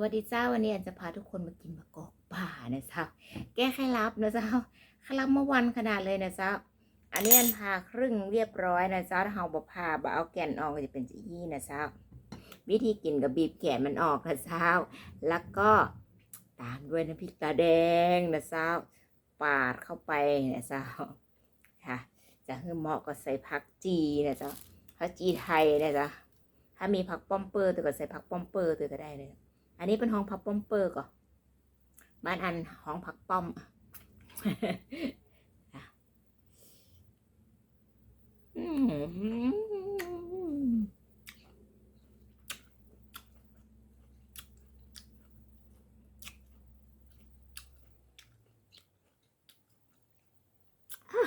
วัสดีเจ้าวันนี้อันจะพาทุกคนมากินมะกอกป่านะเจ้าแก้ไขลับนะเจ้าไขลับเมื่อวันขนาดเลยนะเจ้าอันนี้อันพาครึ่งเรียบร้อยนะเจ้าถ้าเราบพาบเอาแก่นออกก็จะเป็นสีนี้นะเจ้าวิธีกินกับบีบแกนมันออกนะเจ้าแล้วก็ตามด้วยน้ำพริกตาแดงนะเจ้าปาดเข้าไปนะเจ้าค่ะจะให้เหมาะก็ใส่ผักจีนะเจ้าผักจีไทยนะเจ้าถ้ามีผักป้อมเปอร์ตัวก็ใส่ผักป้อมเปอร์ตัวก็ได้เลย อันนี้เป็นห้องพักป้อมเปอร์ก่อบ้านอันห้องพักป้อมอะอืมอะ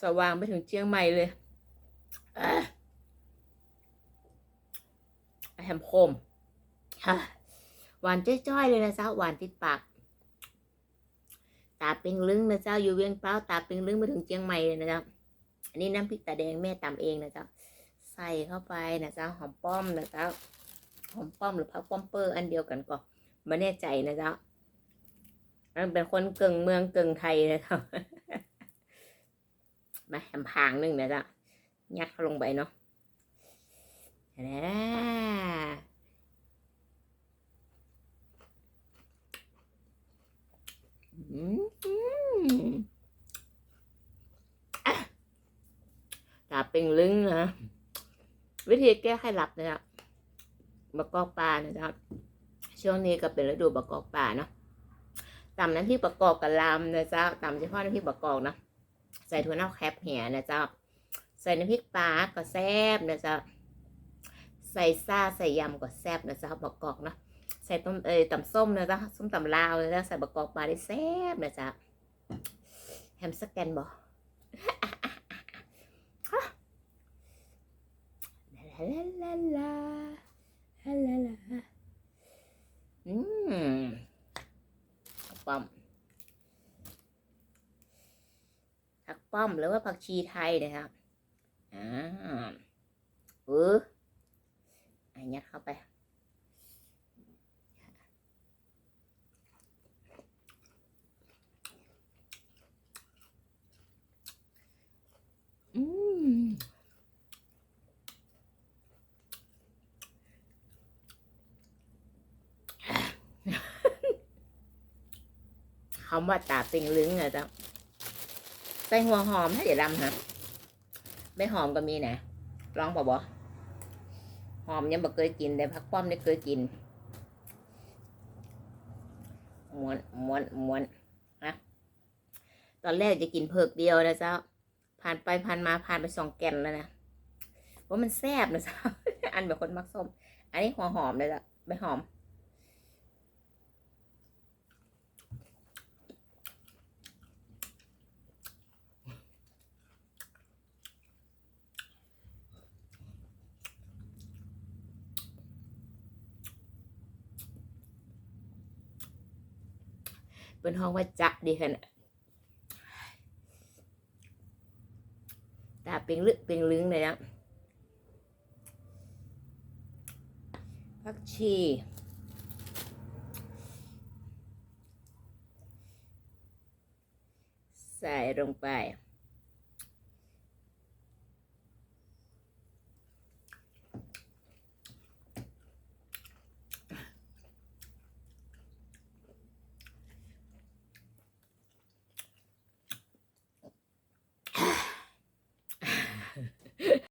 สว่างไปถึงเชียงใหม่เลยแฮมโคมค่ะ หวานจ้อยๆเลยนะเจ้าหวานติดปาก ตาเป็งลึงนะเจ้าอยู่เวียงเปล่าตาเป็งลึงมาถึงเชียงใหม่เลยนะเจ้าอันนี้น้ำพริกตาแดงแม่ตำเองนะเจ้าใส่เข้าไปนะเจ้าหอมป้อมนะเจ้าหอมป้อมหรือพักป้อมเปอร์อันเดียวกันก็ไม่แน่ใจนะเจ้ามันเป็นคนเกึ่งเมืองเกึ่งไทยนะเจ้ามาแหมพางหนึ่งนะเจ้ายัดเข้าลงไปเนาะแน่อืมอะ ตาเป็นลึงนะวิธีแก้ไขหลับนะครับบะกอกปลานะครับ ช่วงนี้ก็เป็นฤดูบะกอกปลาเนาะตำน้ำพริกบะกอกกับลำนะจ้าตำเฉพาะน้ำพริกบะกอกนะใส่ถั่วเน่าแคบแหนะจ้าใส่น้ำพริกปลาก็แซ่บนะจ้าใส่ซ่าใส่ยำก็แซ่บนะจ้าบะกอกเนาะ ส่ต้มเอ้ยตำส้มนะจ๊ะส้มตำลาวนะจ๊ะใส่บะกอกปลาได้แซ่บนะจ๊ะแฮมสแกนบ่ลาลาลาลาลาลาอืมป้อมผักป้อมหรือว่าผักชีไทยนะครับอ่าเอออันยัดเข้าไป อืม คำว่าตาปิงลึงอะจ้ะใส่หัวหอมให้เดี๋ยวดำฮะไม่หอมก็มีนะลองบอกบอหอมยังบ่เคยกินแต่พักป้อมได้เคยกินม้วนม้วนม้วนนะตอนแรกจะกินเผือกเดียวนะเจ้าผ่านไปผ่านมาผ่านไปสองแกนแล้วนะว่ามันแซ่บนะจ๊ะอันแบบคนมักส้ม อันนี้หัวหอมเลยจ้ะใบหอม เป็นห้องว่าจะดีขนาดตาเป็นลึกเป็นลึงเลยนะผักชีใส่ลงไป